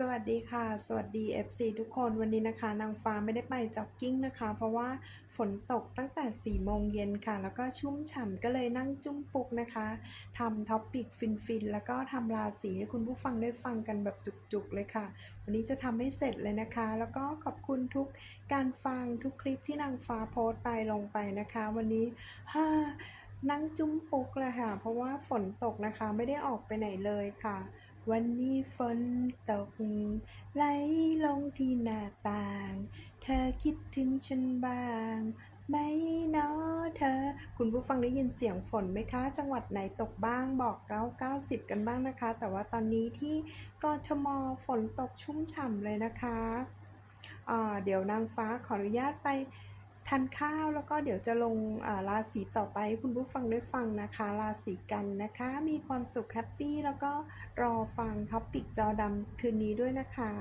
สวัสดีค่ะ สวัสดี FC ทุกคนวันนี้นะคะ นางฟ้าไม่ได้ไปจ็อกกิ้งนะคะ เพราะว่าฝนตกตั้งแต่4โมงเย็นค่ะ แล้วก็ชุ่มฉ่ำก็เลยนั่งจุ้มปุกนะคะทำท็อปปิกฟินๆ แล้วก็ทำราศีให้คุณผู้ฟังได้ฟังกันแบบจุกๆเลยค่ะ วันนี้จะทำให้เสร็จเลยนะคะ แล้วก็ขอบคุณทุกการฟังทุกคลิปที่นางฟ้าโพสต์ไปลงไปนะคะ วันนี้ฮ่านั่งจุ้มปุกเลยค่ะ เพราะว่าฝนตกนะคะไม่ได้ออกไปไหนเลยค่ะ วันนี้ฝนตกไหลลงที่หน้าต่าง เธอคิดถึงฉันบ้างไหมเนาะเธอ คุณผู้ฟังได้ยินเสียงฝนไหมคะ จังหวัดไหนตกบ้างบอกเก้าเก้าสิบกันบ้างนะคะ แต่ว่าตอนนี้ที่กทมฝนตกชุ่มฉ่ำเลยนะคะ เดี๋ยวนางฟ้าขออนุญาตไป ทานข้าวแล้วก็เดี๋ยวจะลงาราศีต่อไปให้คุณผู้ฟังได้ฟังนะคะ ราศีกันนะคะ มีความสุขแฮปปี้แล้วก็รอฟังท็อปปิกจอดำคืนนี้ด้วยนะคะ